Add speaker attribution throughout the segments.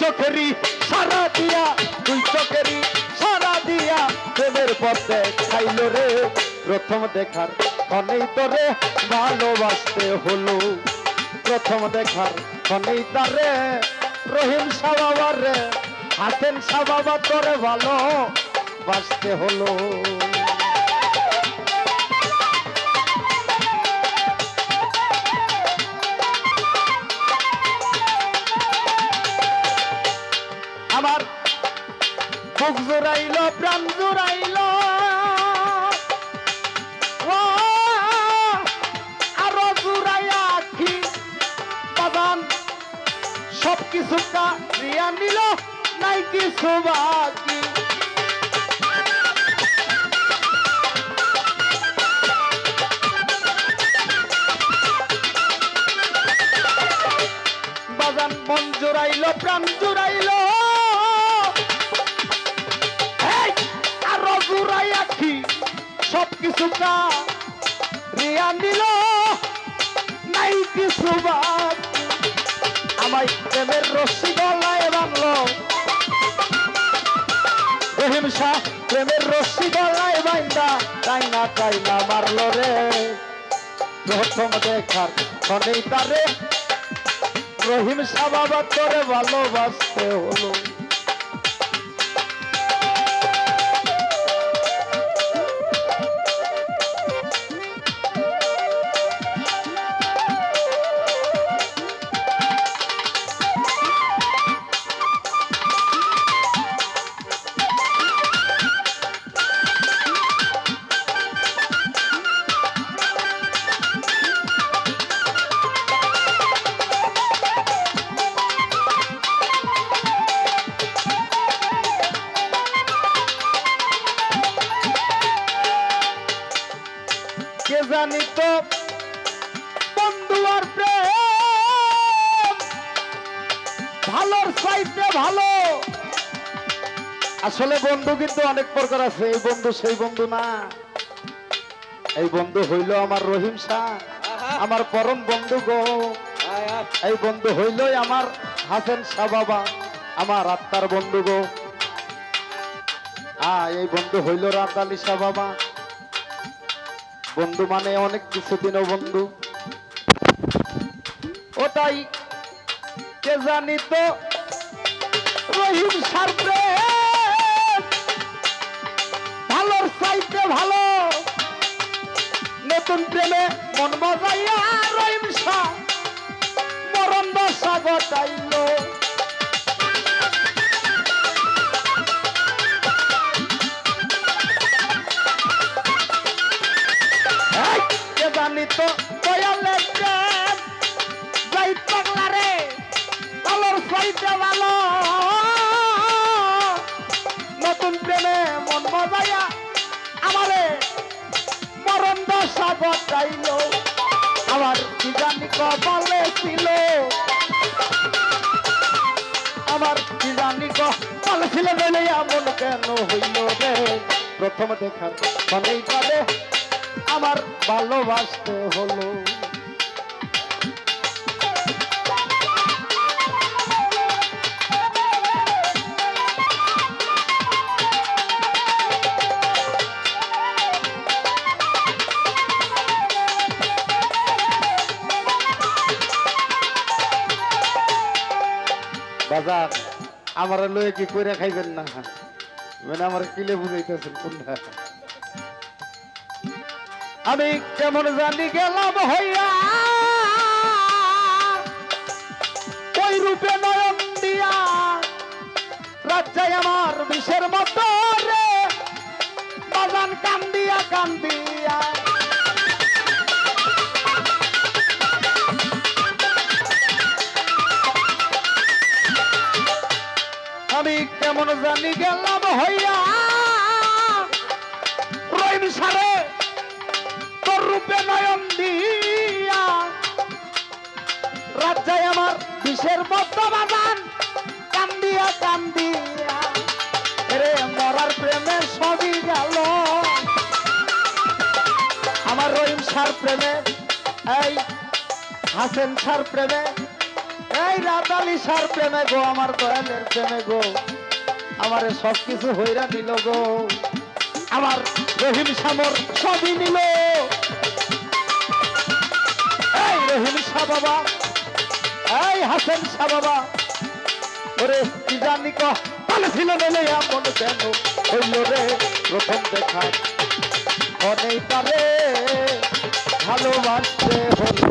Speaker 1: চোখেরই সারা দিয়া, দুই চোখেরই সারা দিয়া প্রেমের পথে খাইল রে। প্রথম দেখার ক্ষণেই তোরে ভালোবাসতে হলো। প্রথম দেখার ক্ষণেই তারে রহিম সাবাবার রে হাসেন সাবাবা তোরে ভালো বাসতে হলো। বুক জোড়াইল, প্রাণ জোড়াইল। আরও জোড়াইয়া আখি বাদান সব কিছু কাটিয়া নিল, নাই কিছু বাকি। সব কিছু রিয়া নিল, নাই কিছু বাকি আমায় প্রেমের রশ্মি গলায় বাঁধলো। রহিম শাহ, প্রেমের রশ্মি গলায় বাইন্দা তাই না তাই না মারলো রে। প্রথম দেখার ক্ষণেই তারে। রহিম শাহ বাবা তোরে ভালোবাসতে হলো। ভালোর চাইতে ভালো। আসলে বন্ধু কিন্তু অনেক প্রকার আছে, এই বন্ধু সেই বন্ধু না। এই বন্ধু হইল আমার রহিম শাহ, আমার পরম বন্ধু গো। এই বন্ধু হইলই আমার হাসেন শাহ বাবা, আমার আত্মার বন্ধু গো। হ্যাঁ এই বন্ধু হইল রাত আলী শাহ বাবা। বন্ধু মানে অনেক কিছুদিনও বন্ধু। ওটাই কে জানি তো রহিম সার ভালোর চাইতে ভালো। নতুন প্রেমে মন মজাইয়া রহিম শাহ। মরণ দশা ঘটাইল কে জানি তো মজাইয়া আমারে মরণ দশা ঘটাইল আমার কি জানি কপালে ছিল। আমার কি জানি কপালে ছিল বলে এমন প্রথম দেখার মনেই আমার ভালোবাসতে হলো। বাজার আমার লয়ে কি করে খাইবেন না? মানে আমার কিলে বুঝাইতেছেন কোনটা? আমি কেমন জানি গেলাম হইয়া, ওই রূপে নয়ন দিয়া রাজ্যায় আমার বিষের মতো রে, বাজান কান্দিয়া কান্দিয়া। কেমন জানি গেলাম হইয়া। রহিম সারে, তোর রূপে নয়ন দিয়া। রাজ্যায় আমার বিষের মতো বাগান কান্দিয়া কান্দিয়া। রে মরার প্রেমে সবই গেল। আমার রহিম সার প্রেমে, এই হাসেন সার প্রেমে, এই রাতালি সার প্রেমে গো, আমার দয়ালের প্রেমে গো। আমার সব কিছু হইরা নিল গো। আমার রহিম সামর সবই নিল। এই রহিম শাহ বাবা, এই হাসেন শাহ বাবা, ওরে কি জানি ক তাহলে ছিল নেলে এমন কেন হইল রে প্রথম দেখা। অনেক তারে ভালোবাসতে হলো।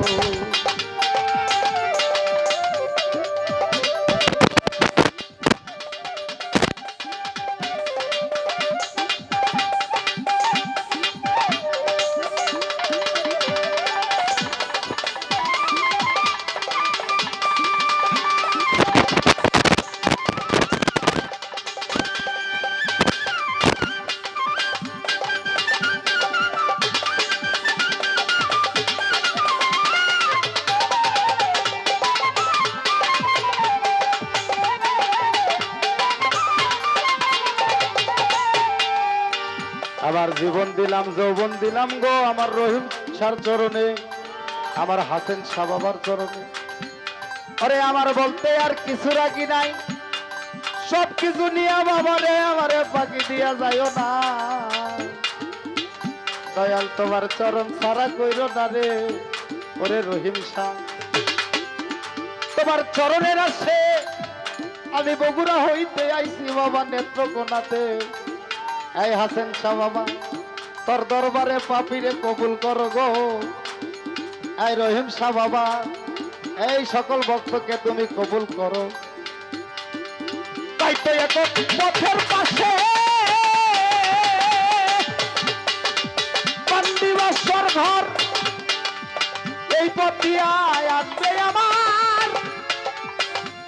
Speaker 1: আমার জীবন দিলাম, যৌবন দিলাম গো আমার রহিম সার চরণে, আমার হাসেন শাহ বাবার চরণে। আরে আমার বলতে আর কিছু রাখি নাই সব কিছু নিয়ে বাবারে আমারে বাকি দিয়া যাইও না। দয়াল তোমার চরণ সারা কইর না রে, ওরে রহিম শাহ। তোমার চরণের আছে আমি বগুড়া হইতে আইছি বাবা নেত্রকোনাতে। এই হাসেন শাহ বাবা, তোর দরবারে পাপিরে কবুল করো গো। এই রহিম শাহ বাবা, এই সকল ভক্তকে তুমি কবুল করো। তাই তো পথের পাশে পান্ডিবাসর ঘর, এই আসবে আমার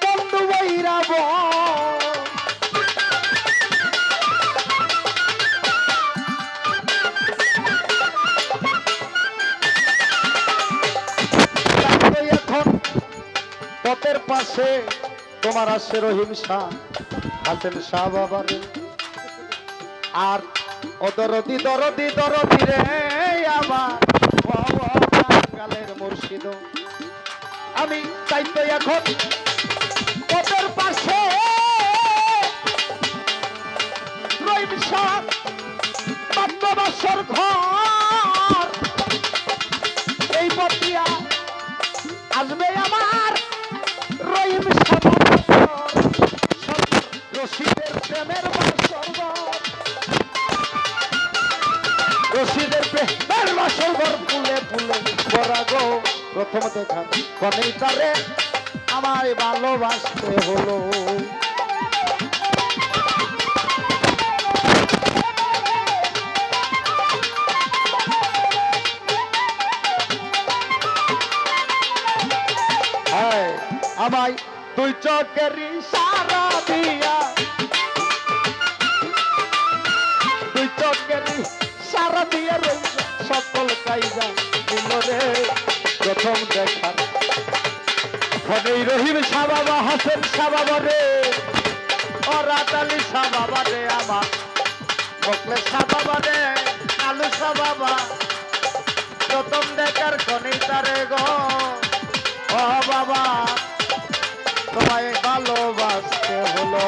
Speaker 1: বন্ধু পথের পাশে তোমার আছে রহিম শাহ। হাসেন শাহ বাবার। আর ও দরদি দরদি দরদি রে, আমার বাবা গালের মুর্শিদ। আমি তাই তো এখন প্রেমের রশিদের প্রেমের গো প্রথম দেখা কনেই তারে আমায় ভালোবাসতে হলো আমায় তুই চকের সারা দিয়া দিয়া রইল, সকল কাইজা উমরে প্রথম দেখা। হবেই রহিম সাবাবা হাসেন সাবাবা রে ও রাতালি সাবাবা রে আমার। বকলে সাবাবা রে, আলু সাবাবা। প্রথম দেখার খনি তারে গো। ও বাবা, তোমায় ভালোবাসতে হলো।